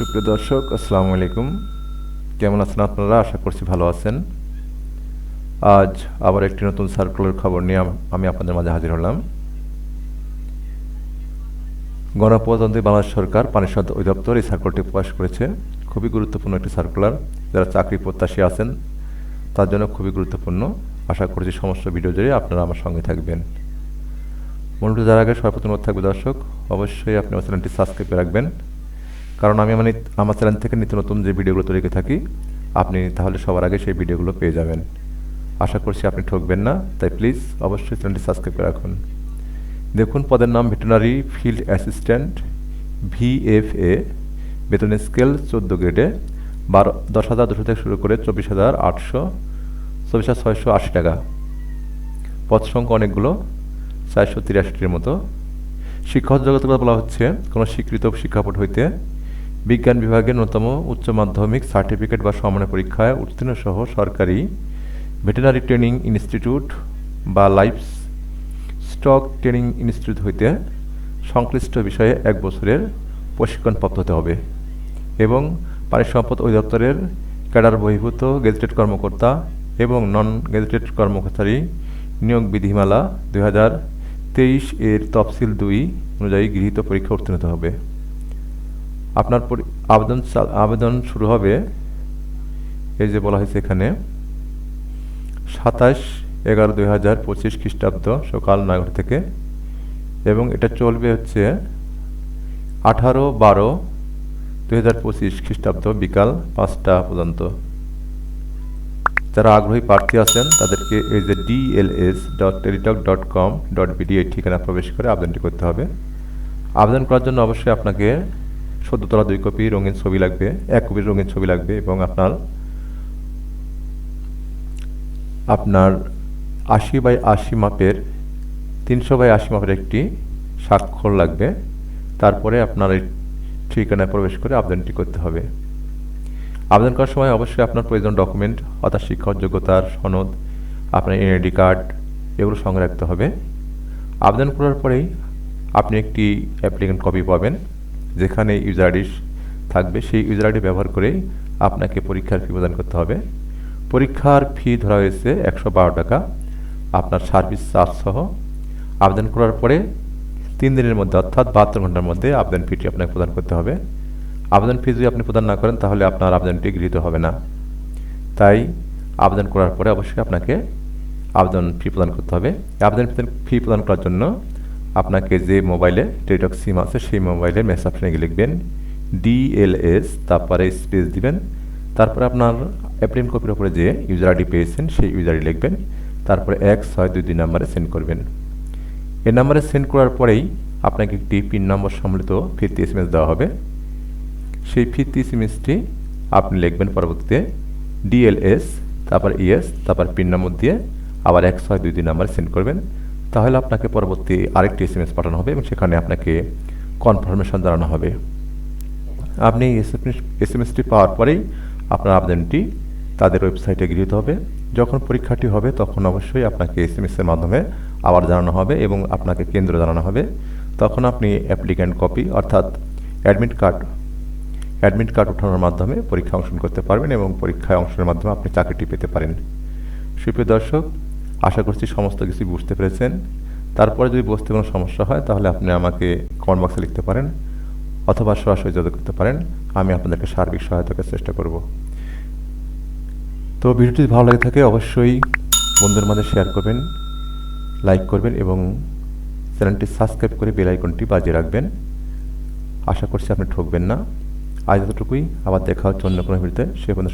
সুপ্রিয় দর্শক, আসসালামু আলাইকুম। কেমন আছেন আপনারা? আশা করছি ভালো আছেন। আজ আবার একটি নতুন সার্কুলার খবর নিয়ে আমি আপনাদের মাঝে হাজির হলাম। গণপ্রজাতন্ত্রী বাংলাদেশ সরকার, পানি অধিদপ্তর এই সার্কুলারটি প্রকাশ করেছে। খুবই গুরুত্বপূর্ণ একটি সার্কুলার যারা চাকরি প্রত্যাশী আছেন, তার জন্য খুবই গুরুত্বপূর্ণ। আশা করছি সমস্ত ভিডিও জুড়ে আপনারা আমার সঙ্গে থাকবেন। মূলত যার আগে সর্বপ্রথম থাকবে দর্শক। অবশ্যই আপনি আমার চ্যানেলটি সাবস্ক্রাইব রাখবেন। কারণ আমি মানে আমার চ্যানেল থেকে নিত্য নতুন যে ভিডিওগুলো তৈরি করে থাকি, আপনি তাহলে সবার আগে সেই ভিডিওগুলো পেয়ে যাবেন। আশা করছি আপনি ঠকবেন না, তাই প্লিজ অবশ্যই চ্যানেলটি সাবস্ক্রাইব করে রাখুন। দেখুন, পদের নাম ভেটেনারি ফিল্ড অ্যাসিস্ট্যান্ট ভিএফএ বেতনের স্কেল চোদ্দ গ্রেডে বারো দশ হাজার দুশো থেকে শুরু করে চব্বিশ হাজার আটশো, চব্বিশ হাজার ছয়শো আশি টাকা। পদ সংখ্যা অনেকগুলো, চারশো তিরাশিটির মতো। শিক্ষক জগতের কথা বলা হচ্ছে, কোনো স্বীকৃত শিক্ষাবোর্ড হইতে বিজ্ঞান বিভাগের ন্যূনতম উচ্চ মাধ্যমিক সার্টিফিকেট বা সমানের পরীক্ষায় উত্তীর্ণ সহ সরকারি ভেটেনারি ট্রেনিং ইনস্টিটিউট বা লাইফ স্টক ট্রেনিং ইনস্টিটিউট হইতে সংশ্লিষ্ট বিষয়ে এক বছরের প্রশিক্ষণপ্রাপ্ত হতে হবে এবং পানি সম্পদ অধিদপ্তরের ক্যাডার বহির্ভূত গেজেটেড কর্মকর্তা এবং নন গেজেটেড কর্মকর্তারী নিয়োগ বিধিমালা দুই হাজার তেইশ এর তফসিল দুই অনুযায়ী গৃহীত পরীক্ষা উত্তীর্ণ হবে। আপনার আবেদন আবেদন শুরু হবে, এই যে বলা হয়েছে এখানে, সাতাশ এগারো দুই হাজার পঁচিশ খ্রিস্টাব্দ সকাল নয়টা থেকে, এবং এটা চলবে হচ্ছে আঠারো বারো দুই হাজার পঁচিশ খ্রিস্টাব্দ বিকাল পাঁচটা পর্যন্ত। যারা আগ্রহী প্রার্থী আছেন, তাদেরকে এই যে DLS dot Teletalk dot com dot BD এই ঠিকানা প্রবেশ করে আবেদনটি করতে হবে। আবেদন করার জন্য অবশ্যই আপনাকে সদ্যতলা দুই কপি রঙিন ছবি লাগবে, এক কপির রঙিন ছবি লাগবে এবং আপনার আপনার আশি বাই আশি মাপের, তিনশো বাই আশি মাপের একটি স্বাক্ষর লাগবে। তারপরে আপনার এই ঠিকানায় প্রবেশ করে আবেদনটি করতে হবে। আবেদন করার সময় অবশ্যই আপনার প্রয়োজন ডকুমেন্ট, অর্থাৎ শিক্ষক যোগ্যতার সনদ, আপনার এনআইডি কার্ড, এগুলো সঙ্গে রাখতে হবে। আবেদন করার পরেই আপনি একটি অ্যাপ্লিকেন্ট কপি পাবেন। যেখানে ইউজার আইডি থাকবে, সেই ইউজার আইডি ব্যবহার করেই আপনাকে পরীক্ষার ফি প্রদান করতে হবে। পরীক্ষার ফি ধরা হয়েছে একশো বারো টাকা। আপনার সার্ভিস চার্জ সহ আবেদন করার পরে তিন দিনের মধ্যে, অর্থাৎ বাহাত্তর ঘণ্টার মধ্যে আবেদন ফিটি আপনাকে প্রদান করতে হবে। আবেদন ফি যদি আপনি প্রদান না করেন, তাহলে আপনার আবেদনটি গৃহীত হবে না। তাই আবেদন করার পরে অবশ্যই আপনাকে আবেদন ফি প্রদান করতে হবে। আবেদন ফি প্রদান করার জন্য আপনাকে যে মোবাইলে টেলিটক সিম আছে, সেই মোবাইলের মেসেজ গিয়ে লিখবেন ডিএলএস তারপরে স্পেস দিবেন, তারপরে আপনার অ্যাপ্লিকেন্ট কপির উপরে যে ইউজার আইডি পেয়েছেন, সেই ইউজার আইডি লিখবেন, তারপরে এক, ছয়, দুই দুই নাম্বারে সেন্ড করবেন। এই নাম্বারে সেন্ড করার পরেই আপনাকে একটি পিন নম্বর সম্মিলিত ফিরতি এস দেওয়া হবে। সেই ফিরতি এসএমএসটি আপনি লিখবেন পরবর্তীতে ডিএলএস তারপর ইএস তারপর পিন নম্বর দিয়ে আবার এক, ছয়, দুই দুই নাম্বারে সেন্ড করবেন। তাহলে আপনাকে পরবর্তী আরেকটি এসএমএস পাঠানো হবে এবং সেখানে আপনাকে কনফার্মেশন জানানো হবে। আপনি এসএমএসটি পাওয়ার পরেই আপনার আবেদনটি তাদের ওয়েবসাইটে গৃহীত হবে। যখন পরীক্ষাটি হবে, তখন অবশ্যই আপনাকে এসএমএস এর মাধ্যমে আবার জানানো হবে এবং আপনাকে কেন্দ্র জানানো হবে। তখন আপনি অ্যাপ্লিক্যান্ট কপি অর্থাৎ অ্যাডমিট কার্ড অ্যাডমিট কার্ড ওঠানোর মাধ্যমে পরীক্ষা অংশগ্রহণ করতে পারবেন এবং পরীক্ষায় অংশের মাধ্যমে আপনি চাকরিটি পেতে পারেন। সুপ্রিয় দর্শক আশা করছি সমস্ত কিছু বুঝতে পেরেছেন। তারপরে যদি বুঝতে কোনো সমস্যা হয়, তাহলে আপনি আমাকে কমেন্ট বক্সে লিখতে পারেন অথবা সরাসরি যোগাযোগ করতে পারেন। আমি আপনাদেরকে সার্বিক সহায়তা করার চেষ্টা করব। তো ভিডিওটি ভালো লাগে থাকে, অবশ্যই বন্ধুদের মাঝে শেয়ার করবেন লাইক করবেন এবং চ্যানেলটি সাবস্ক্রাইব করে বেল আইকনটি বাজিয়ে রাখবেন। আশা করছি আপনি ঠকবেন না। আজ এতটুকুই। আবার দেখা হচ্ছে অন্য কোনো ভিডিওতে। সে বন্ধু